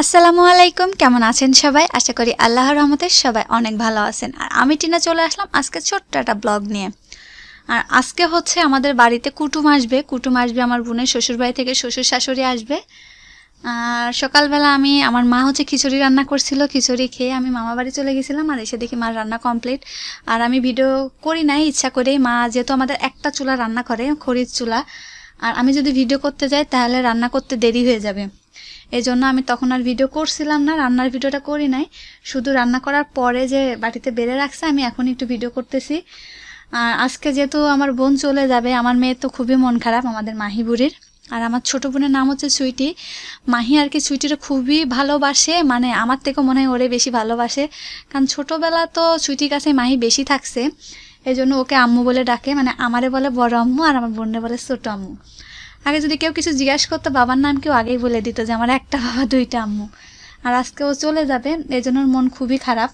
আসসালামু আলাইকুম, কেমন আছেন সবাই? আশা করি আল্লাহর রহমতে সবাই অনেক ভালো আছেন। আর আমি টিনা চলে আসলাম আজকে ছোট্ট একটা ব্লগ নিয়ে। আর আজকে হচ্ছে আমাদের বাড়িতে কুটুম আসবে। কুটুম আসবে আমার বোনের শ্বশুর বাড়ি থেকে শ্বশুর শাশুড়ি আসবে। আর সকালবেলা আমি, আমার মা হচ্ছে খিচুড়ি রান্না করছিল, খিচুড়ি খেয়ে আমি মামা বাড়ি চলে গেছিলাম আর এসে দেখি মার রান্না কমপ্লিট আর আমি ভিডিও করি নাই, ইচ্ছা করেই। মা যেহেতু আমাদের একটা চুলা রান্না করে খড়ির চুলা। আর আমি যদি ভিডিও করতে যাই, তাহলে রান্না করতে দেরি হয়ে যাবে। এই জন্য আমি তখন আর ভিডিও করছিলাম না, রান্নার ভিডিওটা করি নাই। শুধু রান্না করার পরে যে বাটিতে বেড়ে রাখছে, আমি এখন একটু ভিডিও করতেছি। আর আজকে যেহেতু আমার বোন চলে যাবে, আমার মেয়ের তো খুবই মন খারাপ, আমাদের মাহি বুড়ির। আর আমার ছোট বোনের নাম হচ্ছে সুইটি। মাহি আর কি সুইটিটা খুবই ভালোবাসে মানে আমার থেকেও মনে হয় ওরে বেশি ভালোবাসে। কারণ ছোটোবেলা তো সুইটির কাছে মাহি বেশি থাকছে। এই জন্য ওকে আম্মু বলে ডাকে মানে আমারে বলে বড় আম্মু আর আমার বোনের বলে ছোট আম্মু। আগে যদি কেউ কিছু জিজ্ঞাসা করতো, বাবার নাম কেউ আগেই বলে দিত যে আমার একটা বাবা, দুইটা আম্মু। আর আজকে ও চলে যাবে, এই জন্য ওর মন খুবই খারাপ।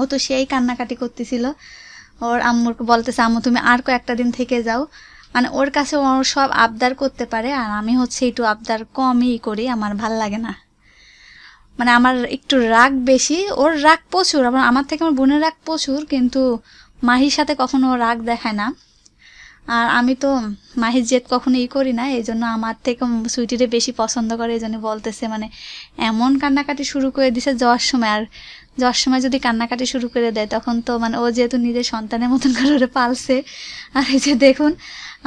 ও তো সেই কান্নাকাটি করতেছিল। ওর আম্মুর বলতেছে, আম্মু, তুমি আর কয়েকটা দিন থেকে যাও। মানে ওর কাছে ও সব আবদার করতে পারে, আর আমি হচ্ছে একটু আবদার কমই করি, আমার ভালো লাগে না। মানে আমার একটু রাগ বেশি, ওর রাগ প্রচুর, আবার আমার থেকে আমার বোনের রাগ প্রচুর, কিন্তু মাহির সাথে কখনো রাগ দেখায় না। আর আমি তো মাহির জেদ কখনো ই করি না এই জন্য আমার থেকে সুইটিরে বেশি পছন্দ করে এই জন্য বলতেছে মানে এমন কান্নাকাটি শুরু করে দিছে যাওয়ার সময়। আর যাওয়ার সময় যদি কান্নাকাটি শুরু করে দেয়, তখন তো মানে ও যেহেতু নিজের সন্তানের মতন করে ওরে পালছে। আর এই যে দেখুন,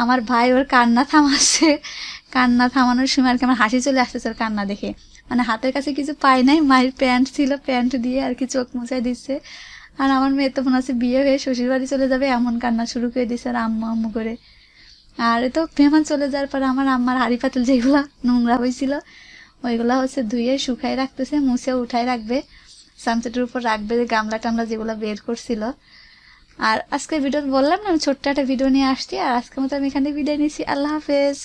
আমার ভাই ওর কান্না থামাচ্ছে। কান্না থামানোর সময় আর কি আমার হাসি চলে আসতেছে ওর কান্না দেখে। মানে হাতের কাছে কিছু পাই নাই, মায়ের প্যান্ট ছিল, প্যান্ট দিয়ে আর কি চোখ মুছাই দিচ্ছে। আর আমার মেয়ে তো মনে হচ্ছে বিয়ে হয়ে শ্বশুর বাড়ি চলে যাবে, এমন কান্না শুরু করে দিচ্ছে আর আম্মু আম্মু করে। আর তো মেহমান চলে যাওয়ার পরে আমার আম্মার হাড়ি পাতিল যেগুলো নোংরা হয়েছিল, ওইগুলো হচ্ছে ধুয়ে শুকাই রাখতেছে, মুছে উঠাই রাখবে সানসেটের উপর রাখবে গামলা টামলা যেগুলো বের করছিল। আর আজকে ভিডিও বললাম না, আমি ছোট্ট একটা ভিডিও নিয়ে আসছি, আর আজকে মতো আমি এখানে বিদায় নিচ্ছি আল্লাহ হাফেজ।